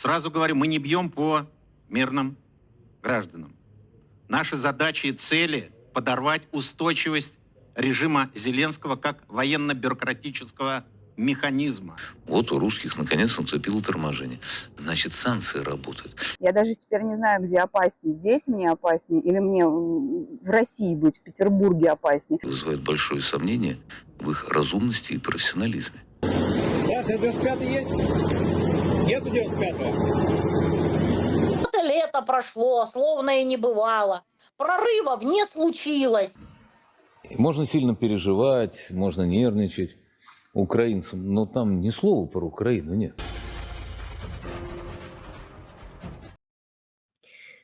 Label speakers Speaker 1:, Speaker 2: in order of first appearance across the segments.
Speaker 1: Сразу говорю, мы не бьем по мирным гражданам. Наши задачи и цели – подорвать устойчивость режима Зеленского как военно-бюрократического механизма.
Speaker 2: Вот у русских наконец наступило торможение. Значит, санкции работают.
Speaker 3: Я даже теперь не знаю, где опаснее. Здесь мне опаснее или мне в России быть, в Петербурге опаснее.
Speaker 2: Вызывает большое сомнение в их разумности и профессионализме.
Speaker 4: Здравствуйте, 95 есть? Нету 95-го?
Speaker 5: Вот и лето прошло, словно и не бывало. Прорывов не случилось.
Speaker 6: Можно сильно переживать, можно нервничать украинцам, но там ни слова про Украину нет.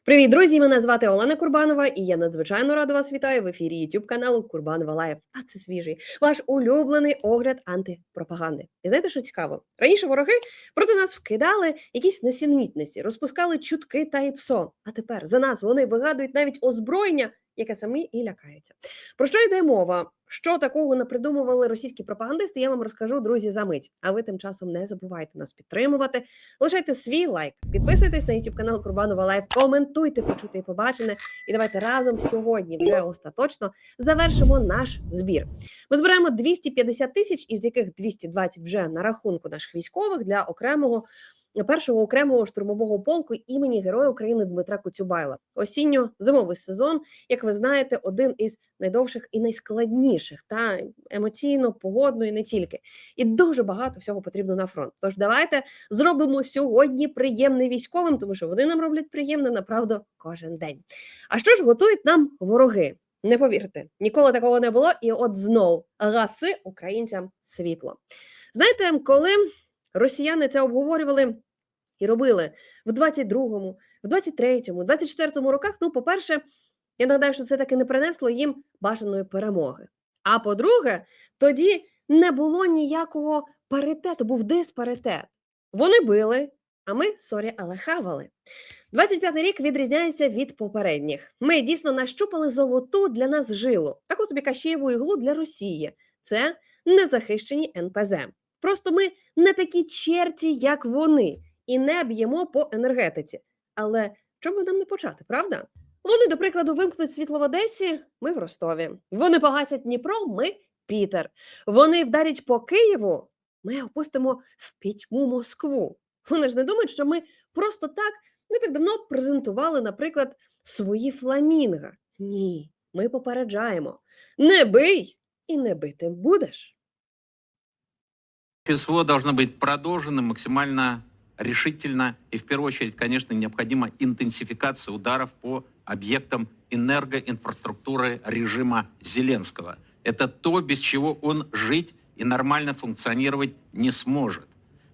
Speaker 7: Привіт, друзі! Мене звати Олена Курбанова, і я надзвичайно рада вас вітаю в ефірі YouTube каналу Курбанова Лайв. А це свіжий ваш улюблений огляд антипропаганди. І знаєте, що цікаво? Раніше вороги проти нас вкидали якісь несенітниці, розпускали чутки та і псо. А тепер за нас вони вигадують навіть озброєння, яке самі і лякаються. Про що йде мова? Що такого напридумували російські пропагандисти? Я вам розкажу, друзі, за мить. А ви тим часом не забувайте нас підтримувати. Лишайте свій лайк, підписуйтесь на YouTube канал Курбанова Лайв, коментуйте, почути і побачене. І давайте разом сьогодні вже остаточно завершимо наш збір. Ми збираємо 250 тисяч, із яких 220 вже на рахунку наших військових для окремого. Першого окремого штурмового полку імені Героя України Дмитра Коцюбайла. Осінньо-зимовий сезон, як ви знаєте, один із найдовших і найскладніших, та емоційно, погодно і не тільки. І дуже багато всього потрібно на фронт. Тож давайте зробимо сьогодні приємне військовим, тому що вони нам роблять приємне направду кожен день. А що ж готують нам вороги? Не повірте, ніколи такого не було, і от знов гаси українцям світло. Знаєте, коли росіяни це обговорювали і робили в 22-му, в 23-му, 24-му роках, ну, по-перше, я нагадаю, що це таки не принесло їм бажаної перемоги. А по-друге, тоді не було ніякого паритету, був диспаритет. Вони били, а ми, сорі, але хавали. 25-й рік відрізняється від попередніх. Ми дійсно нащупали золоту для нас жилу, таку собі кащеєву іглу для Росії. Це незахищені НПЗ. Просто ми не такі черті, як вони, і не б'ємо по енергетиці. Але чому нам не почати, правда? Вони, до прикладу, вимкнуть світло в Одесі, ми в Ростові. Вони погасять Дніпро, ми Пітер. Вони вдарять по Києву, ми опустимо в пітьму Москву. Вони ж не думають, що ми просто так не так давно презентували, наприклад, свої фламінга. Ні, ми попереджаємо: не бий і не битим будеш.
Speaker 1: СВО должно быть продолжено максимально решительно. И в первую очередь, конечно, необходима интенсификация ударов по объектам энергоинфраструктуры режима Зеленского. Это то, без чего он жить и нормально функционировать не сможет.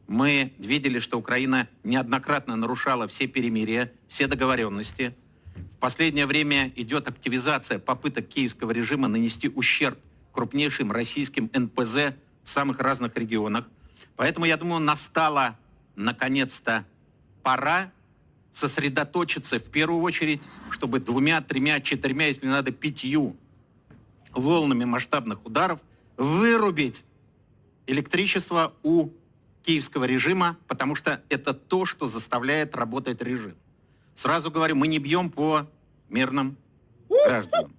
Speaker 1: Мы видели, что Украина неоднократно нарушала все перемирия, все договоренности. В последнее время идет активизация попыток киевского режима нанести ущерб крупнейшим российским НПЗ в самых разных регионах. Поэтому, я думаю, настала наконец-то пора сосредоточиться в первую очередь, чтобы двумя, тремя, четырьмя, если надо, пятью волнами масштабных ударов вырубить электричество у киевского режима, потому что это то, что заставляет работать режим. Сразу говорю, мы не бьем по мирным гражданам.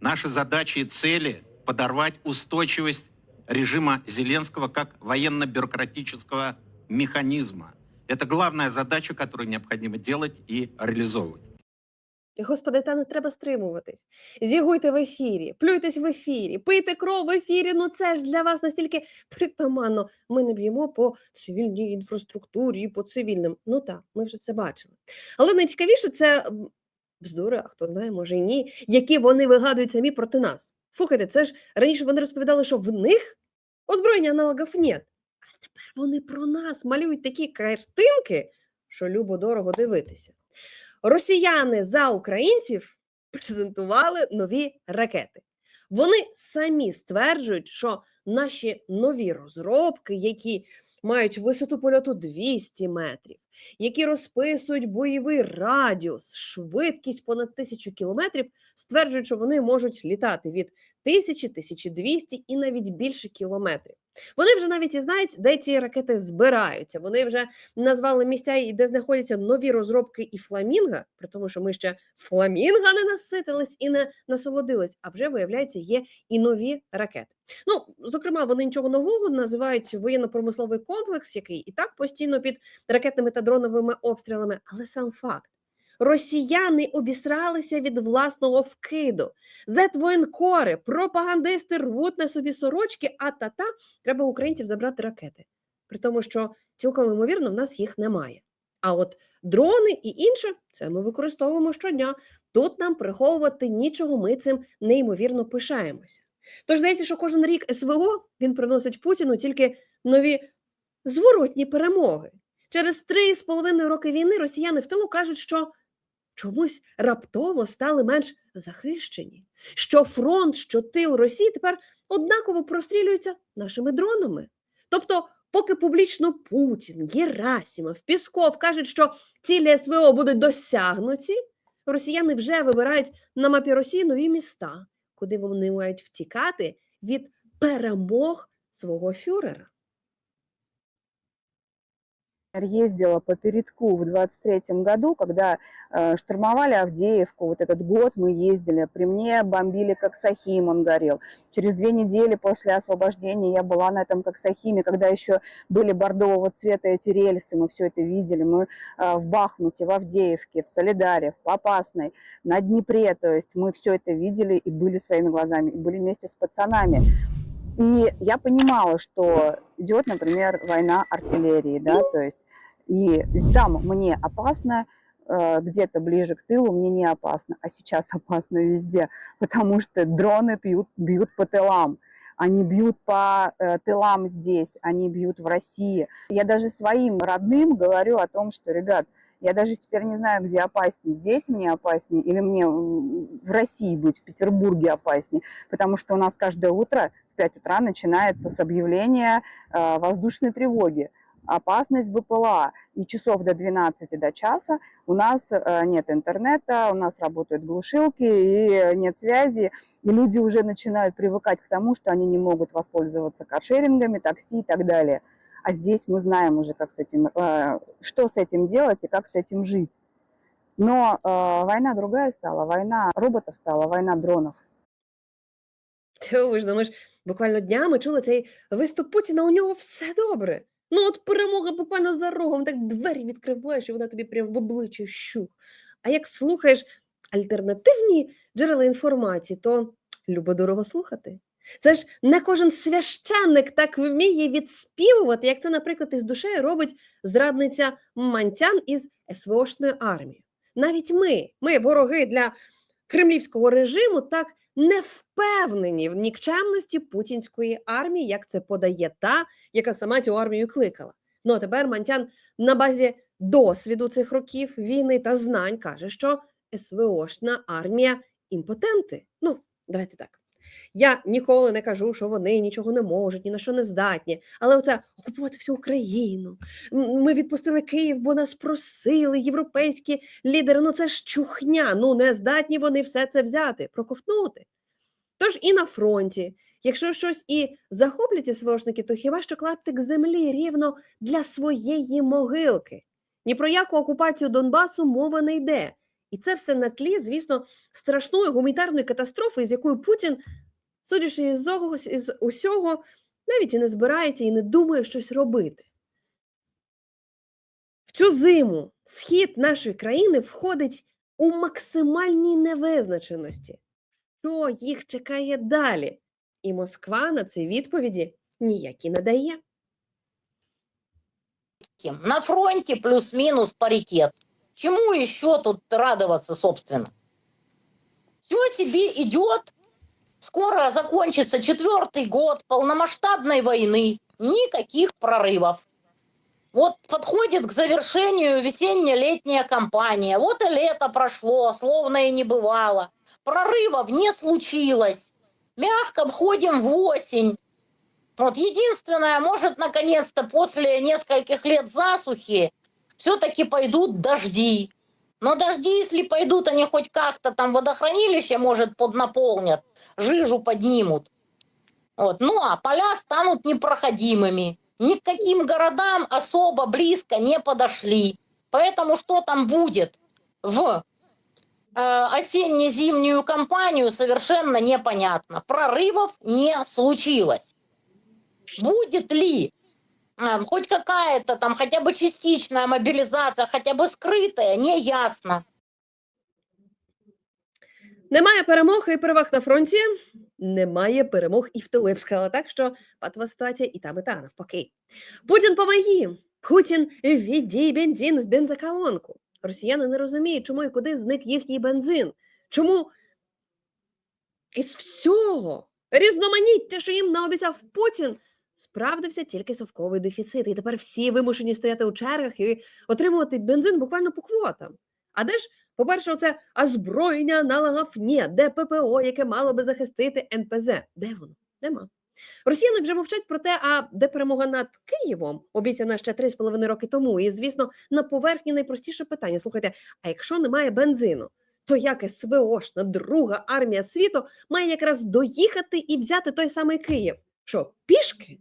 Speaker 1: Наши задачи и цели – подорвать устойчивость режима Зеленского как военно-бюрократического механизма. Это главная задача, которую необходимо делать и реализовывать.
Speaker 7: Господи, та не треба стримуватись. Зігуйте в ефірі, плюйтесь в ефірі, пийте кров в ефірі. Ну це ж для вас настільки притаманно. Ми не б'ємо по цивільній інфраструктурі, по цивільним. Ну так, ми вже це бачили. Але найцікавіше це бздури, а хто знає, може і ні, які вони вигадують самі проти нас. Слухайте, це ж раніше вони розповідали, що в них озброєння аналогів нет. Тепер вони про нас малюють такі картинки, що любо дорого дивитися. Росіяни за українців презентували нові ракети. Вони самі стверджують, що наші нові розробки, які мають висоту польоту 200 метрів, які розписують бойовий радіус, швидкість понад тисячу кілометрів, стверджують, що вони можуть літати від тисячі, 1200 і навіть більше кілометрів. Вони вже навіть і знають, де ці ракети збираються. Вони вже назвали місця, де знаходяться нові розробки і фламінга, при тому, що ми ще фламінга не наситились і не насолодились, а вже виявляється, є і нові ракети. Ну, зокрема, вони нічого нового називають воєнно-промисловий комплекс, який і так постійно під ракетними та дроновими обстрілами, але сам факт. Росіяни обісралися від власного вкиду. Зетвоєнкори, пропагандисти рвуть на собі сорочки, а та-та треба українців забрати ракети. При тому, що цілком ймовірно, в нас їх немає. А от дрони і інше це ми використовуємо щодня. Тут нам приховувати нічого, ми цим неймовірно пишаємося. Тож здається, що кожен рік СВО він приносить Путіну тільки нові зворотні перемоги. Через три з половиною роки війни росіяни в тилу кажуть, що чомусь раптово стали менш захищені, що фронт, що тил Росії тепер однаково прострілюються нашими дронами. Тобто, поки публічно Путін, Герасимов, Пісков кажуть, що цілі СВО будуть досягнуті, росіяни вже вибирають на мапі Росії нові міста, куди вони мають втікати від перемог свого фюрера.
Speaker 3: Ездила по передку в 23 году, когда э, штурмовали Авдеевку, вот этот год мы ездили, при мне бомбили Коксахим, он горел. Через две недели после освобождения я была на этом Коксахиме, когда еще были бордового цвета эти рельсы, мы все это видели, мы э, в Бахмуте, в Авдеевке, в Солидаре, в Попасной, на Днепре, то есть мы все это видели и были своими глазами, и были вместе с пацанами. И я понимала, что идет, например, война артиллерии, да, то есть и там мне опасно, э, где-то ближе к тылу мне не опасно, а сейчас опасно везде, потому что дроны бьют, бьют по тылам. Они бьют по э, тылам здесь, они бьют в России. Я даже своим родным говорю о том, что, ребят, я даже теперь не знаю, где опаснее. Здесь мне опаснее или мне в России быть, в Петербурге опаснее. Потому что у нас каждое утро в 5 утра начинается с объявления э, воздушной тревоги опасность БПЛА. И часов до 12 до часа у нас э, нет интернета, у нас работают глушилки и нет связи. И люди уже начинают привыкать к тому, что они не могут воспользоваться каршерингами, такси и так далее. А здесь мы знаем уже, как с этим, э, что с этим делать и как с этим жить. Но э, война другая стала, война роботов стала, война дронов.
Speaker 7: Дивовижно, ми ж буквально днями чули цей виступ Путіна, у нього все добре. Ну, от перемога буквально за рогом, так двері відкриваєш, і вона тобі прямо в обличчя щух. А як слухаєш альтернативні джерела інформації, то любо дорого слухати. Це ж не кожен священник так вміє відспівувати, як це, наприклад, із душею робить зрадниця Мантян із СВОшної армії. Навіть ми, ми, вороги для кремлівського режиму, так не впевнені в нікчемності путінської армії, як це подає та, яка сама цю армію кликала. Ну а тепер Мантян на базі досвіду цих років війни та знань каже, що СВОшна армія імпотенти. Ну, давайте так. Я ніколи не кажу, що вони нічого не можуть, ні на що не здатні. Але оце окупувати всю Україну. Ми відпустили Київ, бо нас просили європейські лідери. Ну це ж чухня. Ну не здатні вони все це взяти, проковтнути. Тож і на фронті, якщо щось і захоплять СВОшники, то хіба що клаптик землі рівно для своєї могилки? Ні про яку окупацію Донбасу мова не йде. І це все на тлі, звісно, страшної гуманітарної катастрофи, з якою Путін, судячи із із усього, навіть і не збирається і не думає щось робити. В цю зиму схід нашої країни входить у максимальній невизначеності. Що їх чекає далі? І Москва на це відповіді ніякі не дає.
Speaker 5: На фронте плюс-минус паритет. Чему еще тут радоваться, собственно? Все себе идет. Скоро закончится четвертый год полномасштабной войны. Никаких прорывов. Вот подходит к завершению весенне-летняя кампания. Вот и лето прошло, словно и не бывало. Прорывов не случилось. Мягко входим в осень. Вот единственное, может, наконец-то после нескольких лет засухи все-таки пойдут дожди. Но дожди, если пойдут, они хоть как-то там водохранилище, может, поднаполнят, жижу поднимут. Вот. Ну, а поля станут непроходимыми. Ни к каким городам особо близко не подошли. Поэтому что там будет в э, осенне-зимнюю кампанию, совершенно непонятно. Прорывов не случилось. Будет ли э, хоть какая-то там хотя бы частичная мобилизация, хотя бы скрытая, не ясно.
Speaker 7: Немає перемог і переваг на фронті, немає перемог і в б сказала так, що патова ситуація і там, і та навпаки. Путін помоги! Путін введіть бензин в бензоколонку. Росіяни не розуміють, чому і куди зник їхній бензин. Чому із всього різноманіття, що їм наобіцяв Путін, справдився тільки совковий дефіцит. І тепер всі вимушені стояти у чергах і отримувати бензин буквально по квотам. А де ж по-перше, оце озброєння аналогів ні, де ППО, яке мало би захистити НПЗ. Де воно? Нема. Росіяни вже мовчать про те, а де перемога над Києвом, обіцяна ще 3,5 роки тому. І, звісно, на поверхні найпростіше питання. Слухайте, а якщо немає бензину, то як СВОшна друга армія світу має якраз доїхати і взяти той самий Київ? Що, пішки?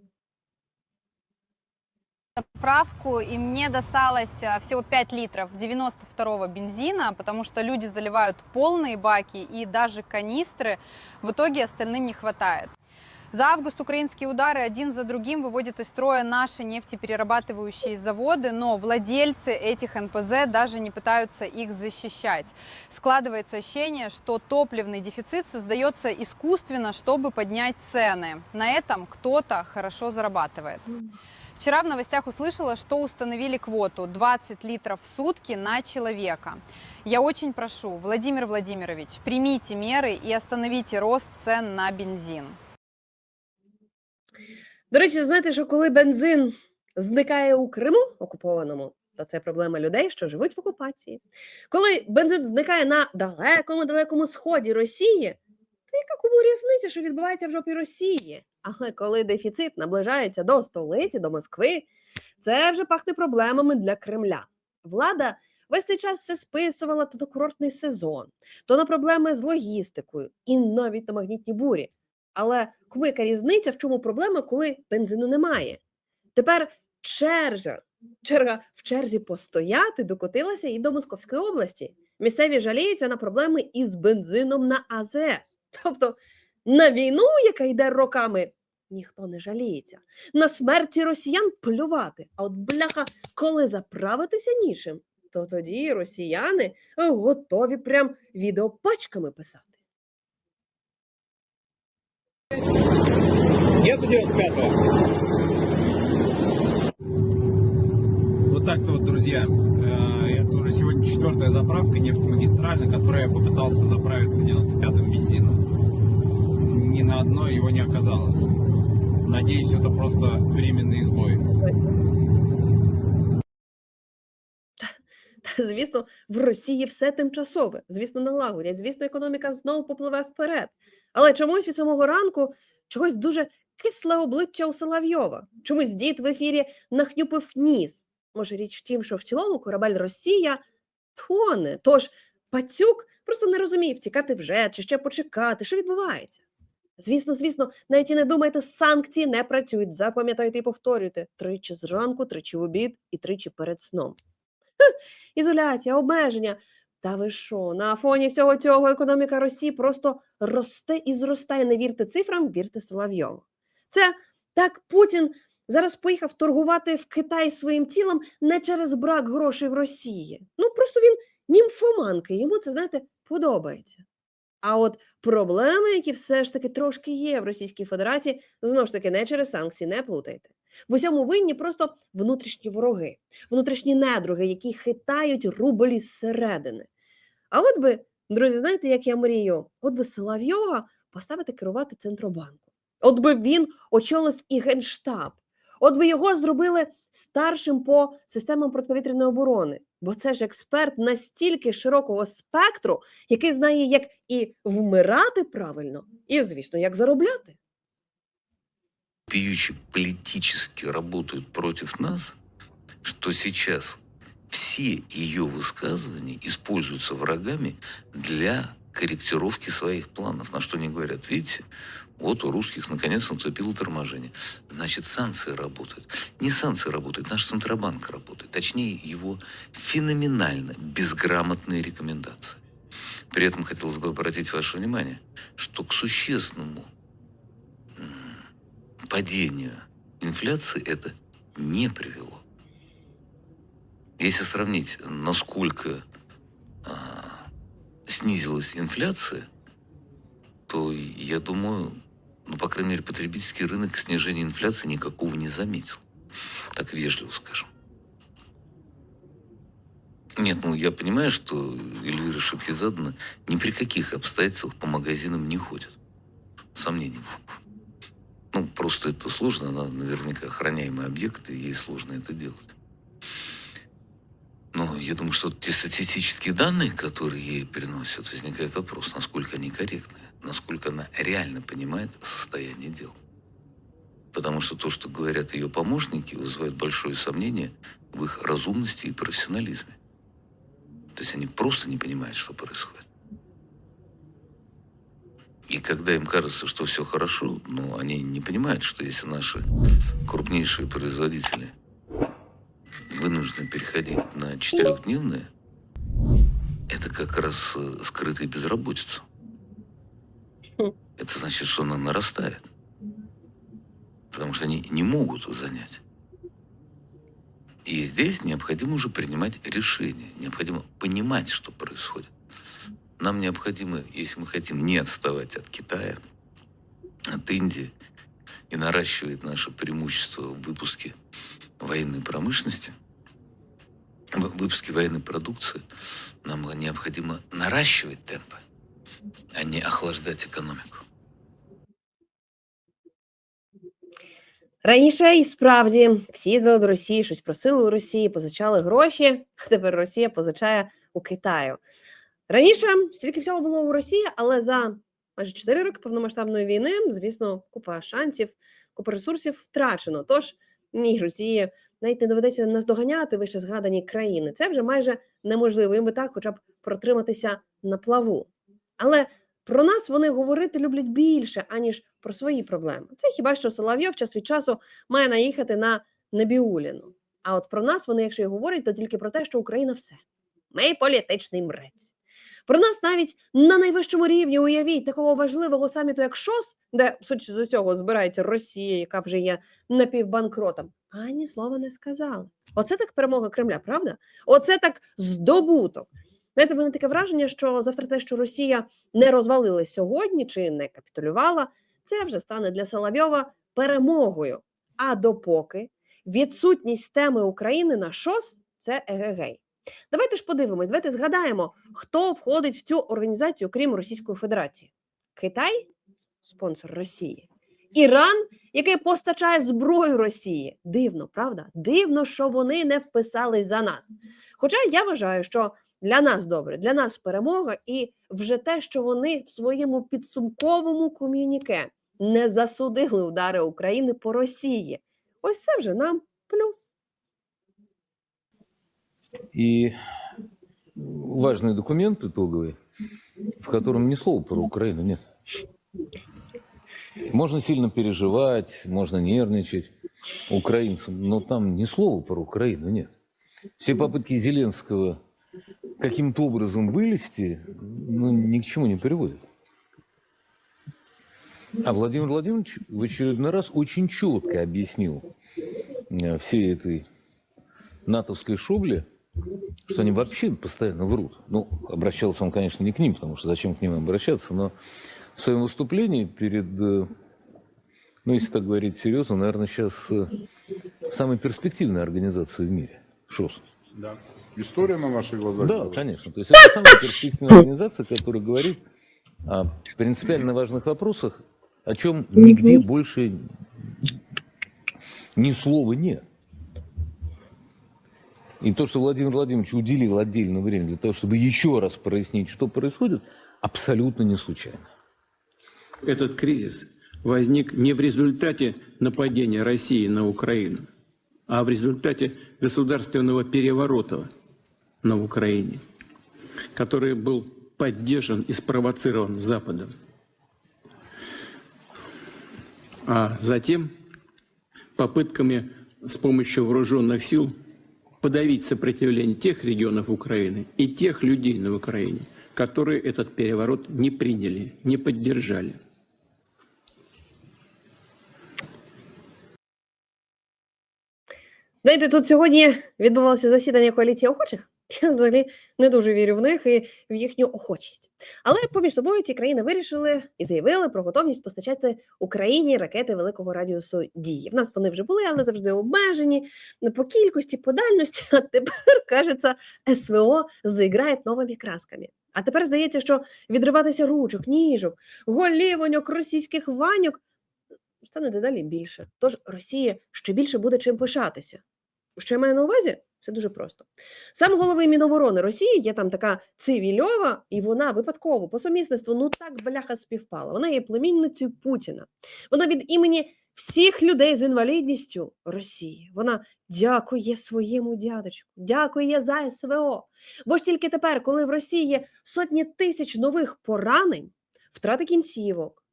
Speaker 8: Заправку, и мне досталось а, всего 5 литров 92-го бензина, потому что люди заливают полные баки и даже канистры. В итоге остальным не хватает. За август украинские удары один за другим выводят из строя наши нефтеперерабатывающие заводы, но владельцы этих НПЗ даже не пытаются их защищать. Складывается ощущение, что топливный дефицит создается искусственно, чтобы поднять цены. На этом кто-то хорошо зарабатывает. Вчера в новостях услышала, что установили квоту 20 литров в сутки на человека. Я очень прошу, Владимир Владимирович, примите меры и остановите рост цен на бензин.
Speaker 7: До речі, знаєте, що коли бензин зникає у Криму окупованому, то це проблема людей, що живуть в окупації. Коли бензин зникає на далекому далекому сході Росії, то яка кому різниця, що відбувається в жопі Росії? Але коли дефіцит наближається до столиці, до Москви, це вже пахне проблемами для Кремля. Влада весь цей час все списувала то на курортний сезон, то на проблеми з логістикою і навіть на магнітні бурі. Але кому яка різниця, в чому проблема, коли бензину немає? Тепер черга, черга в черзі постояти докотилася і до Московської області. Місцеві жаліються на проблеми із бензином на АЗС. Тобто на війну, яка йде роками, ніхто не жаліється. На смерті росіян плювати. А от бляха, коли заправитися нічим, то тоді росіяни готові прям відеопачками писати.
Speaker 4: Нету 95-го.
Speaker 9: Вот так-то вот, друзья Э, Это уже сегодня четвертая заправка нефтемагистраль, на которой я попытался заправиться 95-м бензином. Ни на одной его не оказалось. Надеюсь, это просто временный сбой.
Speaker 7: Та, звісно, в Росії все тимчасове. Звісно, налагодять. Звісно, економіка знову попливе вперед. Але чомусь від самого ранку чогось дуже кисле обличчя у Соловйова. Чомусь дід в ефірі нахнюпив ніс. Може, річ в тім, що в цілому корабель Росія тоне. Тож пацюк просто не розуміє, втікати вже чи ще почекати, що відбувається. Звісно, звісно, навіть і не думайте, санкції не працюють. Запам'ятайте і повторюйте тричі зранку, тричі в обід і тричі перед сном. Ізоляція, обмеження. Та ви що, на фоні всього цього економіка Росії просто росте і зростає. Не вірте цифрам, вірте Соловйову. Це так Путін зараз поїхав торгувати в Китай своїм тілом не через брак грошей в Росії. Ну просто він німфоманки, йому це, знаєте, подобається. А от проблеми, які все ж таки трошки є в Російській Федерації, знову ж таки, не через санкції, не плутайте. В усьому винні просто внутрішні вороги, внутрішні недруги, які хитають рублі зсередини. А от би, друзі, знаєте, як я мрію? От би Соловйова поставити керувати Центробанку. От би він очолив і Генштаб. От би його зробили старшим по системам протиповітряної оборони. Бо це ж експерт настільки широкого спектру, який знає, як і вмирати правильно, і, звісно, як заробляти.
Speaker 2: Пьющие политически работают против нас, что сейчас все ее высказывания используются врагами для корректировки своих планов. На что они говорят, видите, вот у русских наконец наступило торможение. Значит, санкции работают. Не санкции работают, наш Центробанк работает. Точнее, его феноменально безграмотные рекомендации. При этом хотелось бы обратить ваше внимание, что к существенному падению инфляции это не привело. Если сравнить, насколько а, снизилась инфляция, то я думаю, ну, по крайней мере, потребительский рынок снижения инфляции никакого не заметил. Так вежливо скажем. Нет, ну я понимаю, что Эльвира Шапхизадовна ни при каких обстоятельствах по магазинам не ходит. Сомнений. Ну, просто это сложно, она наверняка охраняемый объект, и ей сложно это делать. Я думаю, что те статистические данные, которые ей приносят, возникает вопрос, насколько они корректны, насколько она реально понимает состояние дел. Потому что то, что говорят ее помощники, вызывает большое сомнение в их разумности и профессионализме. То есть они просто не понимают, что происходит. И когда им кажется, что все хорошо, но они не понимают, что если наши крупнейшие производители вынуждены переходить на четырехдневные, это как раз э, скрытая безработица. Это значит, что она нарастает. Потому что они не могут занять. И здесь необходимо уже принимать решения, необходимо понимать, что происходит. Нам необходимо, если мы хотим не отставать от Китая, от Индии и наращивать наше преимущество в выпуске военной промышленности, в выпуске военной продукции, нам необходимо наращивать темпы, а не охлаждать экономику.
Speaker 7: Раніше і справді всі їздили до Росії, щось просили у Росії, позичали гроші, а тепер Росія позичає у Китаю. Раніше стільки всього було у Росії, але за майже 4 роки повномасштабної війни, звісно, купа шансів, купа ресурсів втрачено. Тож ні, Росії навіть не доведеться наздоганяти вище згадані країни. Це вже майже неможливо. Їм би так, хоча б протриматися на плаву. Але про нас вони говорити люблять більше, аніж про свої проблеми. Це хіба що Соловйов час від часу має наїхати на Небіуліну. А от про нас вони, якщо й говорять, то тільки про те, що Україна все. Ми політичний мрець. Про нас навіть на найвищому рівні уявіть такого важливого саміту, як ШОС, де суть з усього збирається Росія, яка вже є напівбанкротом. Ані слова не сказали. Оце так перемога Кремля, правда? Оце так здобуток. Знаєте, в мене таке враження, що завтра те, що Росія не розвалилась сьогодні чи не капітулювала, це вже стане для Соловйова перемогою. А допоки відсутність теми України на ШОС це егегей. Давайте ж подивимось, давайте згадаємо, хто входить в цю організацію, крім Російської Федерації. Китай спонсор Росії. Іран, який постачає зброю Росії. Дивно, правда? Дивно, що вони не вписались за нас. Хоча я вважаю, що для нас добре, для нас перемога, і вже те, що вони в своєму підсумковому ком'юніке не засудили удари України по Росії. Ось це вже нам плюс.
Speaker 6: И важный документ итоговый, в котором ни слова про Украину нет. Можно сильно переживать, можно нервничать украинцам, но там ни слова про Украину нет. Все попытки Зеленского каким-то образом вылезти ну, ни к чему не приводят. А Владимир Владимирович в очередной раз очень четко объяснил э, всей этой натовской шобле, что они вообще постоянно врут. Ну, обращался он, конечно, не к ним, потому что зачем к ним обращаться, но в своем выступлении перед, э, ну, если так говорить серьезно, наверное, сейчас э, самой перспективной организацией в мире, ШОС.
Speaker 10: Да. История на ваших глазах?
Speaker 6: Да, конечно. То есть это самая перспективная организация, которая говорит о принципиально важных вопросах, о чем нигде больше ни слова нет. И то, что Владимир Владимирович уделил отдельное время для того, чтобы еще раз прояснить, что происходит, абсолютно не случайно.
Speaker 11: Этот кризис возник не в результате нападения России на Украину, а в результате государственного переворота на Украине, который был поддержан и спровоцирован Западом. А затем попытками с помощью вооруженных сил подавить сопротивление тех регионов Украины и тех людей на Украине, которые этот переворот не приняли, не поддержали.
Speaker 7: Знаєте, тут сьогодні відбувалося засідання коаліції охочих. Я взагалі не дуже вірю в них і в їхню охочість. Але поміж собою ці країни вирішили і заявили про готовність постачати Україні ракети великого радіусу дії. В нас вони вже були, але завжди обмежені по кількості, по дальності. А тепер кажеться, СВО заіграє новими красками. А тепер здається, що відриватися ручок, ніжок, голівоньок, російських ваньок стане дедалі більше. Тож Росія ще більше буде чим пишатися. Що я маю на увазі? Все дуже просто. Сам голови Міноборони Росії є там така цивільова, і вона випадково по сумісництву ну так бляха співпала. Вона є племінницею Путіна. Вона від імені всіх людей з інвалідністю Росії. Вона дякує своєму дядечку, дякує за СВО. Бо ж тільки тепер, коли в Росії є сотні тисяч нових поранень, втрати кінцівок,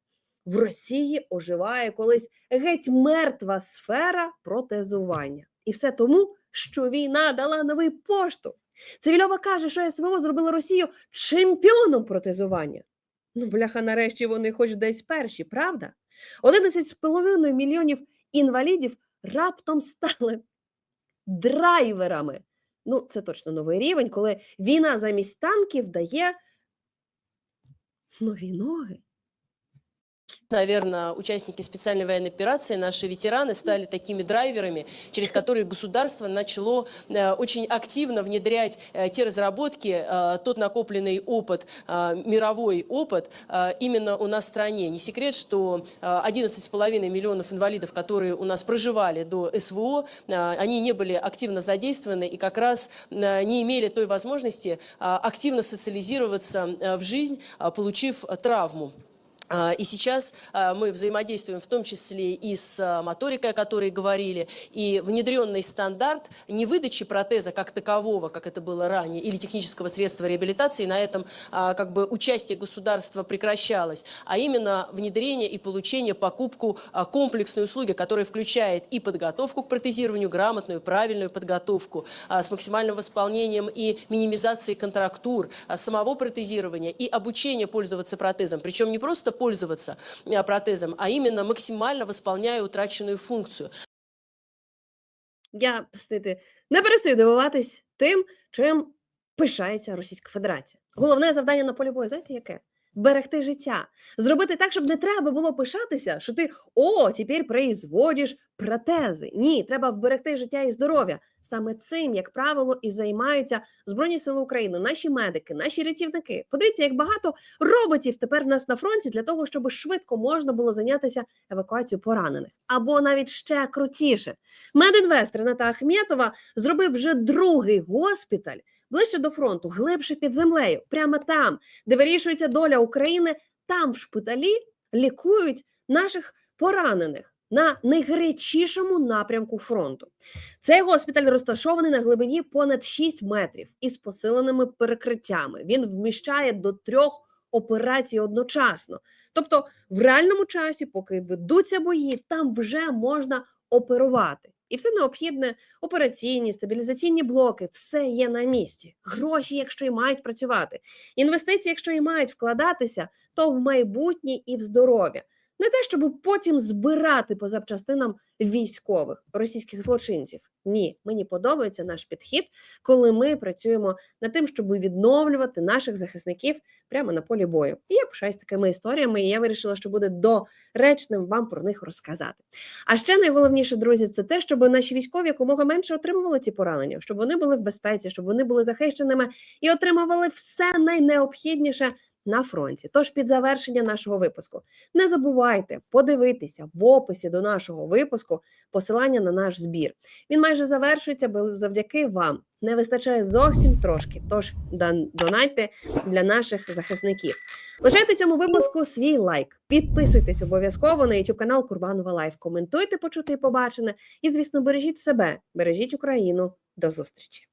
Speaker 7: в Росії оживає колись геть мертва сфера протезування. І все тому, що війна дала новий поштовх. Цивільова каже, що СВО зробило Росію чемпіоном протезування. Ну, бляха, нарешті вони хоч десь перші, правда? 11,5 мільйонів інвалідів раптом стали драйверами. Ну, це точно новий рівень, коли війна замість танків дає нові ноги.
Speaker 12: Наверное, участники специальной военной операции, наши ветераны, стали такими драйверами, через которые государство начало э, очень активно внедрять э, те разработки, э, тот накопленный опыт, мировой опыт именно у нас в стране. Не секрет, что э, 11,5 миллионов инвалидов, которые у нас проживали до СВО, они не были активно задействованы и как раз не имели той возможности активно социализироваться в жизнь, получив травму. А, И сейчас а, мы взаимодействуем в том числе и с а, моторикой, о которой говорили, и внедренный стандарт не выдачи протеза как такового, как это было ранее, или технического средства реабилитации, на этом как бы участие государства прекращалось, а именно внедрение и получение, покупку комплексной услуги, которая включает и подготовку к протезированию, грамотную, правильную подготовку с максимальным восполнением и минимизацией контрактур, самого протезирования и обучение пользоваться протезом. Причем не просто пользоваться а, протезом, а именно максимально восполняя утраченную функцию.
Speaker 7: Я простите, не перестаю дивуватись тим, чим пишається Російська Федерація. Головне завдання на полі бою, знаєте, яке? Вберегти життя, зробити так, щоб не треба було пишатися, що ти о, тепер производиш протези. Ні, треба вберегти життя і здоров'я. Саме цим, як правило, і займаються Збройні Сили України, наші медики, наші рятівники. Подивіться, як багато роботів тепер в нас на фронті для того, щоб швидко можна було зайнятися евакуацією поранених. Або навіть ще крутіше. Медінвест Рената Ахметова зробив вже другий госпіталь ближче до фронту, глибше під землею, прямо там, де вирішується доля України, там в шпиталі лікують наших поранених на найгарячішому напрямку фронту. Цей госпіталь розташований на глибині понад 6 метрів із посиленими перекриттями. Він вміщає до трьох операцій одночасно. Тобто, в реальному часі, поки ведуться бої, там вже можна оперувати. І все необхідне операційні, стабілізаційні блоки, все є на місці. Гроші, якщо і мають працювати, інвестиції, якщо і мають вкладатися, то в майбутнє і в здоров'я. Не те, щоб потім збирати по запчастинам військових російських злочинців. Ні, мені подобається наш підхід, коли ми працюємо над тим, щоб відновлювати наших захисників прямо на полі бою. І я пишаюсь такими історіями, і я вирішила, що буде доречним вам про них розказати. А ще найголовніше, друзі, це те, щоб наші військові якомога менше отримували ці поранення, щоб вони були в безпеці, щоб вони були захищеними і отримували все найнеобхідніше на фронті. Тож під завершення нашого випуску не забувайте подивитися в описі до нашого випуску посилання на наш збір. Він майже завершується, бо завдяки вам не вистачає зовсім трошки. Тож донайте для наших захисників. Лишайте цьому випуску свій лайк, підписуйтесь обов'язково на YouTube канал Курбанова Лайф. Коментуйте, почути і побачене. І, звісно, бережіть себе, бережіть Україну. До зустрічі!